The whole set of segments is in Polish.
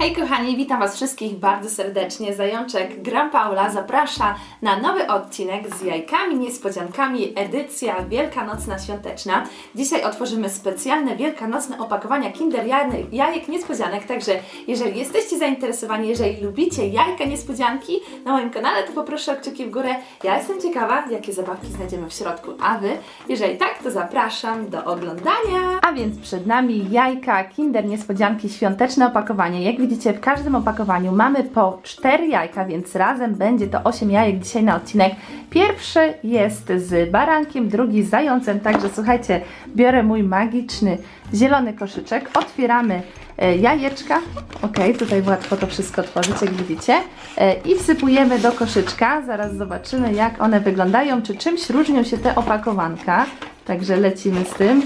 Hej kochani, witam Was wszystkich bardzo serdecznie. Zajączek Gram Paula zaprasza na nowy odcinek z jajkami, niespodziankami, edycja wielkanocna świąteczna. Dzisiaj otworzymy specjalne wielkanocne opakowania Kinder jaj- jajek niespodzianek, także jeżeli jesteście zainteresowani, jeżeli lubicie jajka niespodzianki na moim kanale, to poproszę o kciuki w górę. Ja jestem ciekawa, jakie zabawki znajdziemy w środku, a Wy? Jeżeli tak, to zapraszam do oglądania. A więc przed nami jajka Kinder niespodzianki świąteczne opakowanie. Jak widzicie, w każdym opakowaniu mamy po 4 jajka, więc razem będzie to 8 jajek dzisiaj na odcinek. Pierwszy jest z barankiem, drugi z zającem, także słuchajcie, biorę mój magiczny zielony koszyczek, otwieramy e, jajeczka, ok, tutaj łatwo to wszystko tworzyć, jak widzicie, e, i wsypujemy do koszyczka, zaraz zobaczymy jak one wyglądają, czy czymś różnią się te opakowanka, także lecimy z tym.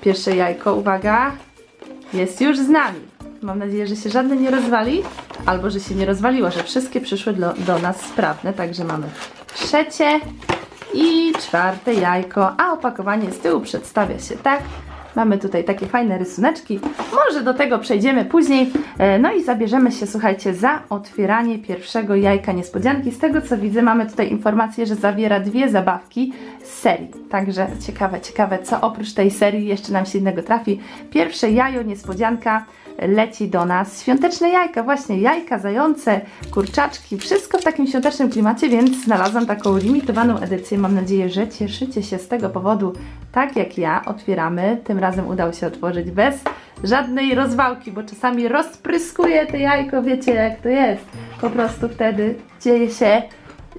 Pierwsze jajko, uwaga, jest już z nami. Mam nadzieję, że się żadne nie rozwali, albo że się nie rozwaliło, że wszystkie przyszły do, do nas sprawne. Także mamy trzecie i czwarte jajko, a opakowanie z tyłu przedstawia się tak. Mamy tutaj takie fajne rysuneczki. Może do tego przejdziemy później. E, No i zabierzemy się, słuchajcie, za otwieranie pierwszego jajka niespodzianki. Z tego co widzę, mamy tutaj informację, że zawiera dwie zabawki z serii. Także ciekawe, ciekawe, co oprócz tej serii jeszcze nam się innego trafi. Pierwsze jajo niespodzianka leci do nas. Świąteczne jajka, właśnie jajka, zające, kurczaczki, wszystko w takim świątecznym klimacie, więc znalazłam taką limitowaną edycję. Mam nadzieję, że cieszycie się z tego powodu, tak jak ja. Otwieramy. Tym razem udało się otworzyć bez żadnej rozwałki, bo czasami rozpryskuje te jajko, wiecie jak to jest. Po prostu wtedy dzieje się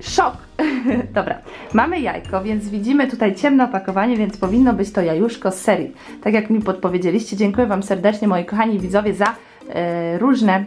szok. Dobra, mamy jajko, więc widzimy tutaj ciemne opakowanie, więc powinno być to jajuszko z serii. Tak jak mi podpowiedzieliście, dziękuję Wam serdecznie moi kochani widzowie za e, różne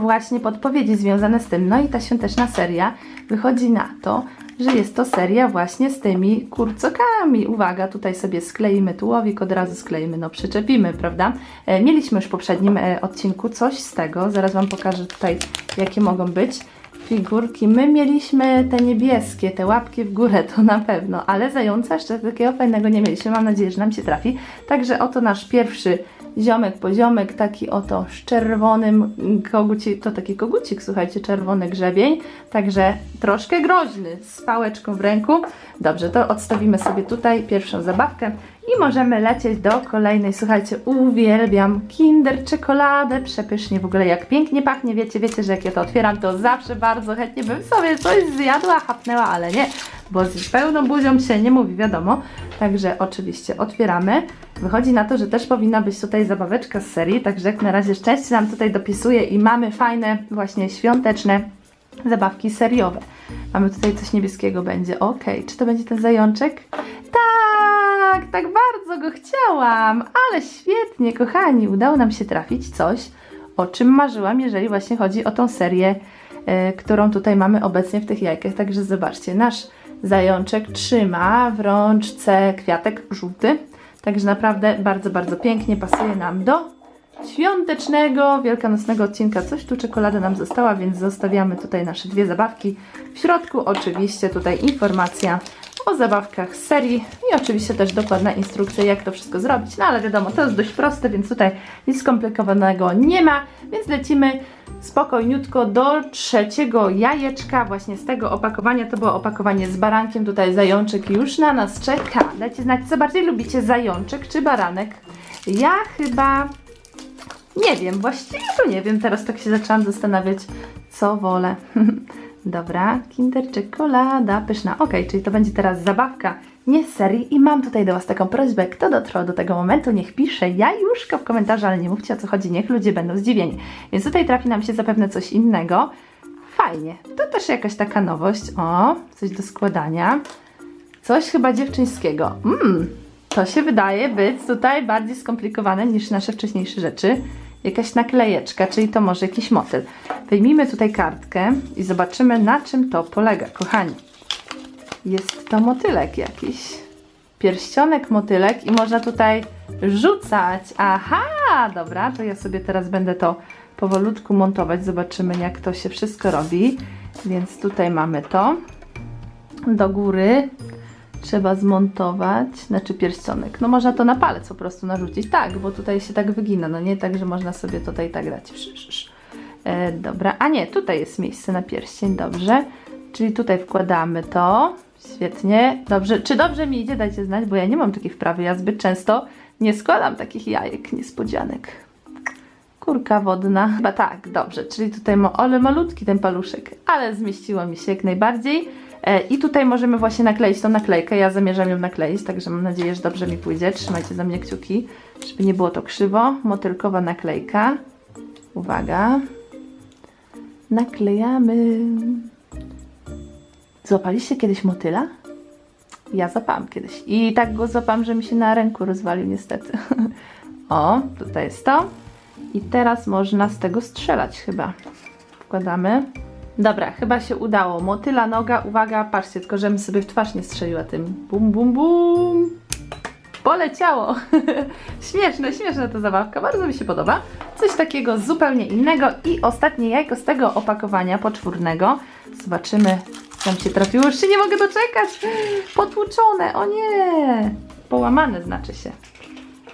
właśnie podpowiedzi związane z tym. No i ta świąteczna seria wychodzi na to, że jest to seria właśnie z tymi kurcokami. Uwaga, tutaj sobie skleimy tułowik, od razu skleimy, no przyczepimy, prawda? E, mieliśmy już w poprzednim e, odcinku coś z tego, zaraz Wam pokażę tutaj jakie mogą być figurki. My mieliśmy te niebieskie, te łapki w górę, to na pewno, ale zająca jeszcze takiego fajnego nie mieliśmy. Mam nadzieję, że nam się trafi. Także oto nasz pierwszy ziomek, poziomek, taki oto z czerwonym koguci, to taki kogucik, słuchajcie, czerwony grzebień, także troszkę groźny, z pałeczką w ręku. Dobrze, to odstawimy sobie tutaj pierwszą zabawkę i możemy lecieć do kolejnej. Słuchajcie, uwielbiam Kinder czekoladę, przepysznie w ogóle jak pięknie pachnie, wiecie, wiecie, że jak ja to otwieram, to zawsze bardzo chętnie bym sobie coś zjadła, chapnęła, ale nie, bo z pełną buzią się nie mówi, wiadomo. Także oczywiście otwieramy. Wychodzi na to, że też powinna być tutaj zabaweczka z serii, także jak na razie szczęście nam tutaj dopisuje i mamy fajne właśnie świąteczne zabawki seriowe. Mamy tutaj coś niebieskiego będzie, ok. Czy to będzie ten zajączek? Tak, tak bardzo go chciałam, ale świetnie, kochani, udało nam się trafić coś, o czym marzyłam, jeżeli właśnie chodzi o tą serię, e, którą tutaj mamy obecnie w tych jajkach. Także zobaczcie, nasz zajączek trzyma w rączce kwiatek żółty, także naprawdę bardzo, bardzo pięknie pasuje nam do świątecznego, wielkanocnego odcinka. Coś tu czekolada nam została, więc zostawiamy tutaj nasze dwie zabawki. W środku oczywiście tutaj informacja o zabawkach z serii i oczywiście też dokładna instrukcja, jak to wszystko zrobić. No ale wiadomo, to jest dość proste, więc tutaj nic skomplikowanego nie ma, więc lecimy spokojniutko do trzeciego jajeczka. Właśnie z tego opakowania, to było opakowanie z barankiem, tutaj zajączek już na nas czeka. Dajcie znać, co bardziej lubicie, zajączek czy baranek? Ja chyba nie wiem, właściwie to nie wiem. Teraz tak się zaczęłam zastanawiać, co wolę. Dobra, Kinder czekolada pyszna. Ok, czyli to będzie teraz zabawka nie z serii i mam tutaj do Was taką prośbę, kto dotrwał do tego momentu, niech pisze jajuszko w komentarzu, ale nie mówcie o co chodzi, niech ludzie będą zdziwieni. Więc tutaj trafi nam się zapewne coś innego. Fajnie, to też jakaś taka nowość. O, coś do składania. Coś chyba dziewczyńskiego. Mmm, to się wydaje być tutaj bardziej skomplikowane niż nasze wcześniejsze rzeczy. Jakaś naklejeczka, czyli to może jakiś motyl. Wyjmijmy tutaj kartkę i zobaczymy na czym to polega, kochani. Jest to motylek jakiś. Pierścionek motylek i można tutaj rzucać. Aha, dobra, to ja sobie teraz będę to powolutku montować. Zobaczymy jak to się wszystko robi. Więc tutaj mamy to. Do góry trzeba zmontować, znaczy pierścionek. No można to na palec po prostu narzucić. Tak, bo tutaj się tak wygina, no nie tak, że można sobie tutaj tak sz. E, dobra, a nie, tutaj jest miejsce na pierścień, dobrze. Czyli tutaj wkładamy to. Świetnie. Dobrze, czy dobrze mi idzie? Dajcie znać, bo ja nie mam takiej wprawy. Ja zbyt często nie składam takich jajek, niespodzianek. Kurka wodna. Chyba tak, dobrze. Czyli tutaj ma, ale malutki ten paluszek, ale zmieściło mi się jak najbardziej. E, I tutaj możemy właśnie nakleić tą naklejkę. Ja zamierzam ją nakleić, także mam nadzieję, że dobrze mi pójdzie. Trzymajcie za mnie kciuki, żeby nie było to krzywo. Motylkowa naklejka. Uwaga. Naklejamy. Złapaliście kiedyś motyla? Ja złapałam kiedyś. I tak go złapałam, że mi się na ręku rozwalił niestety. o, tutaj jest to. I teraz można z tego strzelać chyba. Wkładamy. Dobra, chyba się udało. Motyla noga, uwaga, patrzcie, tylko żebym sobie w twarz nie strzeliła tym. Bum, bum, bum. Poleciało. śmieszne, śmieszna ta zabawka, bardzo mi się podoba. Coś takiego zupełnie innego i ostatnie jajko z tego opakowania poczwórnego. Zobaczymy, co nam się trafiło. Już się nie mogę doczekać. Potłuczone, o nie. Połamane znaczy się.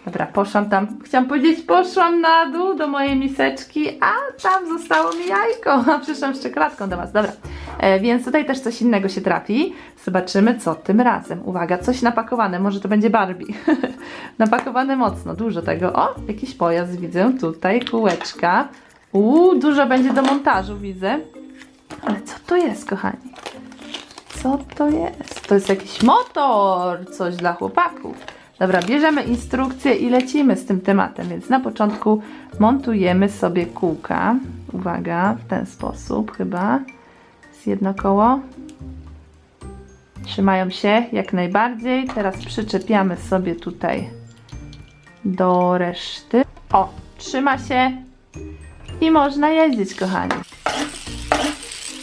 Dobra, poszłam tam, chciałam powiedzieć, poszłam na dół do mojej miseczki, a tam zostało mi jajko, a przyszłam z czekoladką do Was, dobra. E, więc tutaj też coś innego się trafi. Zobaczymy, co tym razem. Uwaga, coś napakowane, może to będzie Barbie. napakowane mocno, dużo tego. O, jakiś pojazd widzę, tutaj kółeczka. Uuu, dużo będzie do montażu, widzę. Ale co to jest, kochani? Co to jest? To jest jakiś motor, coś dla chłopaków. Dobra, bierzemy instrukcję i lecimy z tym tematem, więc na początku montujemy sobie kółka. Uwaga, w ten sposób chyba. Jest jedno koło. Trzymają się jak najbardziej. Teraz przyczepiamy sobie tutaj do reszty. O, trzyma się i można jeździć, kochani.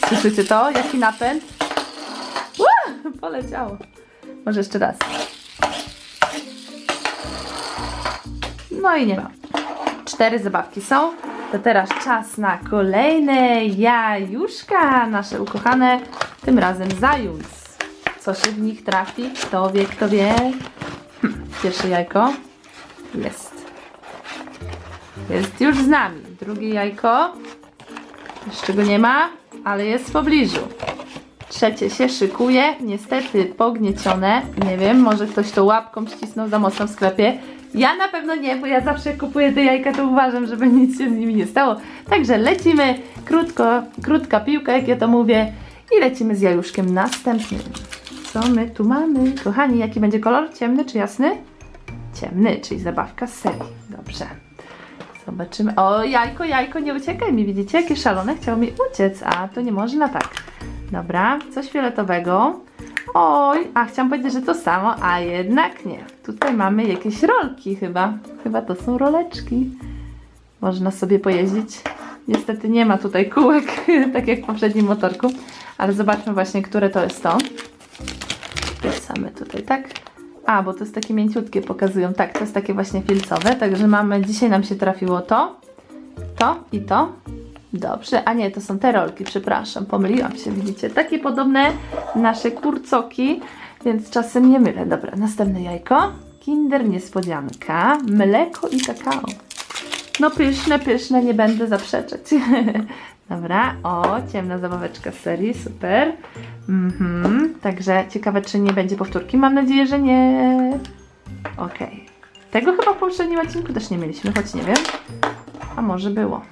Słyszycie to? Jaki napęd? Ua, poleciało. Może jeszcze raz. No i nie ma. Cztery zabawki są. To teraz czas na kolejne jajuszka, nasze ukochane, tym razem zając. Co się w nich trafi? Kto wie, kto wie? Hm, Pierwsze jajko jest. Jest już z nami. Drugie jajko. Jeszcze go nie ma, ale jest w pobliżu. Trzecie się szykuje, niestety pogniecione. Nie wiem, może ktoś to łapką ścisnął za mocno w sklepie. Ja na pewno nie, bo ja zawsze kupuję te jajka, to uważam, żeby nic się z nimi nie stało. Także lecimy, krótko, krótka piłka, jak ja to mówię, i lecimy z jajuszkiem następnym. Co my tu mamy? Kochani, jaki będzie kolor? Ciemny czy jasny? Ciemny, czyli zabawka z serii. Dobrze. Zobaczymy. O, jajko, jajko, nie uciekaj mi. Widzicie, jakie szalone chciało mi uciec, a to nie można tak. Dobra, coś fioletowego. Oj, a chciałam powiedzieć, że to samo, a jednak nie. Tutaj mamy jakieś rolki chyba. Chyba to są roleczki. Można sobie pojeździć. Niestety nie ma tutaj kółek, tak jak w poprzednim motorku. Ale zobaczmy właśnie, które to jest to. Wpisamy tutaj, tak? A, bo to jest takie mięciutkie, pokazują. Tak, to jest takie właśnie filcowe. Także mamy, dzisiaj nam się trafiło to, to i to. Dobrze, a nie, to są te rolki, przepraszam, pomyliłam się, widzicie? Takie podobne nasze kurcoki, więc czasem nie mylę. Dobra, następne jajko. Kinder niespodzianka, mleko i kakao. No pyszne, pyszne, nie będę zaprzeczać. Dobra, o, ciemna zabaweczka z serii, super. Mhm, także ciekawe, czy nie będzie powtórki. Mam nadzieję, że nie. Okej. Tego chyba w poprzednim odcinku też nie mieliśmy, choć nie wiem. A może było.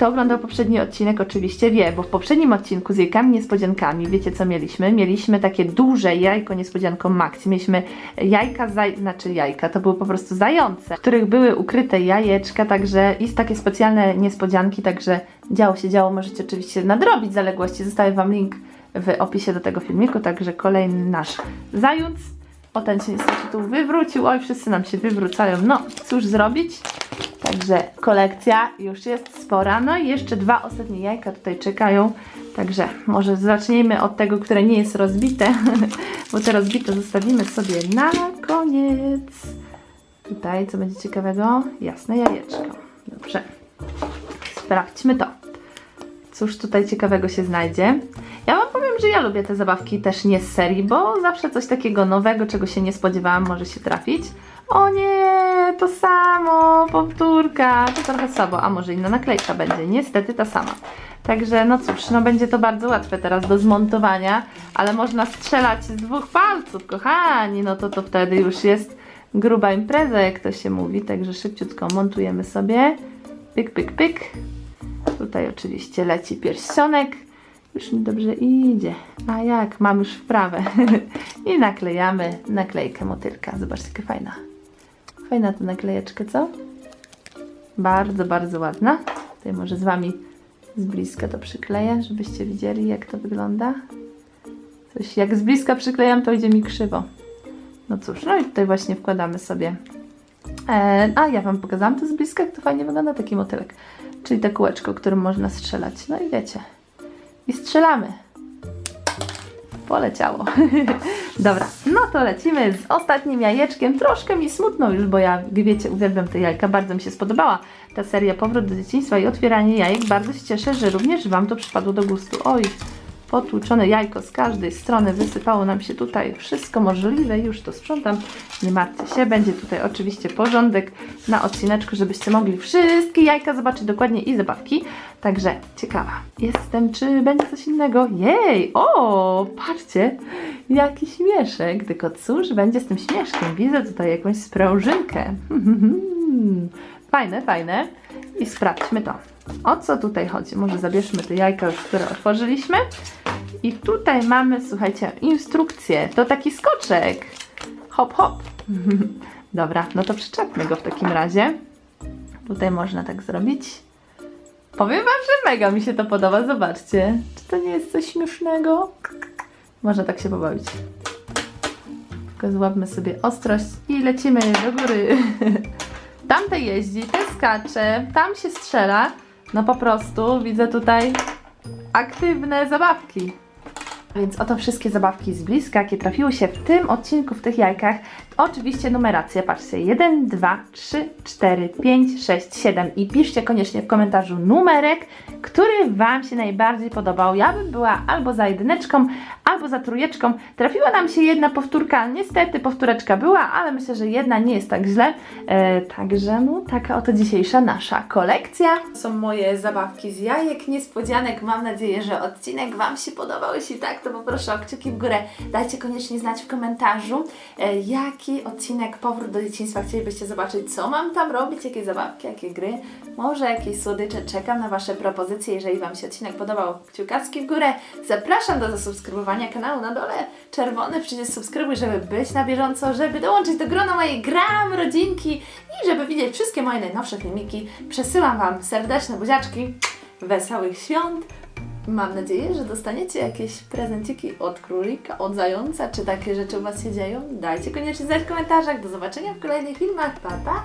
Kto oglądał poprzedni odcinek, oczywiście wie, bo w poprzednim odcinku z jajkami niespodziankami, wiecie co mieliśmy? Mieliśmy takie duże jajko niespodzianką Maxi. Mieliśmy jajka, zaj... znaczy jajka, to były po prostu zające, w których były ukryte jajeczka, także i takie specjalne niespodzianki, także działo się działo. Możecie oczywiście nadrobić zaległości. Zostawię Wam link w opisie do tego filmiku, także kolejny nasz zając. O, ten się niestety tu wywrócił. Oj, wszyscy nam się wywrócają. No, cóż zrobić? Także kolekcja już jest spora. No i jeszcze dwa ostatnie jajka tutaj czekają. Także może zacznijmy od tego, które nie jest rozbite, bo te rozbite zostawimy sobie na koniec. Tutaj co będzie ciekawego? Jasne jajeczko. Dobrze. Sprawdźmy to. Cóż tutaj ciekawego się znajdzie? Ja że ja lubię te zabawki też nie z serii, bo zawsze coś takiego nowego, czego się nie spodziewałam, może się trafić. O nie, to samo, powtórka, to trochę słabo, a może inna naklejka będzie, niestety ta sama. Także no cóż, no będzie to bardzo łatwe teraz do zmontowania, ale można strzelać z dwóch palców, kochani, no to to wtedy już jest gruba impreza, jak to się mówi, także szybciutko montujemy sobie, pyk, pyk, pyk. Tutaj oczywiście leci pierścionek, już mi dobrze idzie, a jak, mam już wprawę. I naklejamy naklejkę motylka, zobaczcie jaka fajna. Fajna ta naklejeczka, co? Bardzo, bardzo ładna. Tutaj może z Wami z bliska to przykleję, żebyście widzieli jak to wygląda. Coś jak z bliska przyklejam, to idzie mi krzywo. No cóż, no i tutaj właśnie wkładamy sobie. E, a ja Wam pokazałam to z bliska, jak to fajnie wygląda taki motylek. Czyli te kółeczko, którym można strzelać. No i wiecie. I strzelamy. Poleciało. Dobra, no to lecimy z ostatnim jajeczkiem. Troszkę mi smutno już, bo ja, wiecie, uwielbiam te jajka. Bardzo mi się spodobała ta seria Powrót do dzieciństwa i otwieranie jajek. Bardzo się cieszę, że również Wam to przypadło do gustu. Oj, potłuczone jajko z każdej strony. Wysypało nam się tutaj wszystko możliwe. Już to sprzątam. Nie martwcie się. Będzie tutaj oczywiście porządek na odcineczku, żebyście mogli wszystkie jajka zobaczyć dokładnie i zabawki. Także ciekawa jestem, czy będzie coś innego. Jej! O, patrzcie, jaki śmieszek. Tylko cóż będzie z tym śmieszkiem? Widzę tutaj jakąś sprężynkę. Fajne, fajne. I sprawdźmy to. O co tutaj chodzi? Może zabierzmy te jajka już, które otworzyliśmy. I tutaj mamy, słuchajcie, instrukcję. To taki skoczek. Hop, hop. Dobra, no to przyczepmy go w takim razie. Tutaj można tak zrobić. Powiem wam, że mega mi się to podoba, zobaczcie. Czy to nie jest coś śmiesznego? Można tak się pobawić. Tylko złapmy sobie ostrość i lecimy do góry. Tamte jeździ, te skacze, tam się strzela. No po prostu widzę tutaj aktywne zabawki. Więc oto wszystkie zabawki z bliska, jakie trafiły się w tym odcinku, w tych jajkach. Oczywiście numeracja, patrzcie, 1, 2, 3, 4, 5, 6, 7 i piszcie koniecznie w komentarzu numerek, który Wam się najbardziej podobał. Ja bym była albo za jedyneczką, albo za trójeczką. Trafiła nam się jedna powtórka, niestety powtóreczka była, ale myślę, że jedna nie jest tak źle. E, także no, taka oto dzisiejsza nasza kolekcja. Są moje zabawki z jajek, niespodzianek. Mam nadzieję, że odcinek Wam się podobał. Jeśli tak, to poproszę o kciuki w górę. Dajcie koniecznie znać w komentarzu, e, jaki odcinek Powrót do dzieciństwa chcielibyście zobaczyć, co mam tam robić, jakie zabawki, jakie gry, może jakieś słodycze. Czekam na Wasze propozycje. Jeżeli Wam się odcinek podobał, kciukacki w górę. Zapraszam do zasubskrybowania kanału na dole. Czerwony przycisk subskrybuj, żeby być na bieżąco, żeby dołączyć do grona mojej gram rodzinki i żeby widzieć wszystkie moje najnowsze filmiki. Przesyłam Wam serdeczne buziaczki. Wesołych świąt. Mam nadzieję, że dostaniecie jakieś prezenciki od królika, od zająca, czy takie rzeczy u Was się dzieją. Dajcie koniecznie znać w komentarzach. Do zobaczenia w kolejnych filmach. Pa, pa!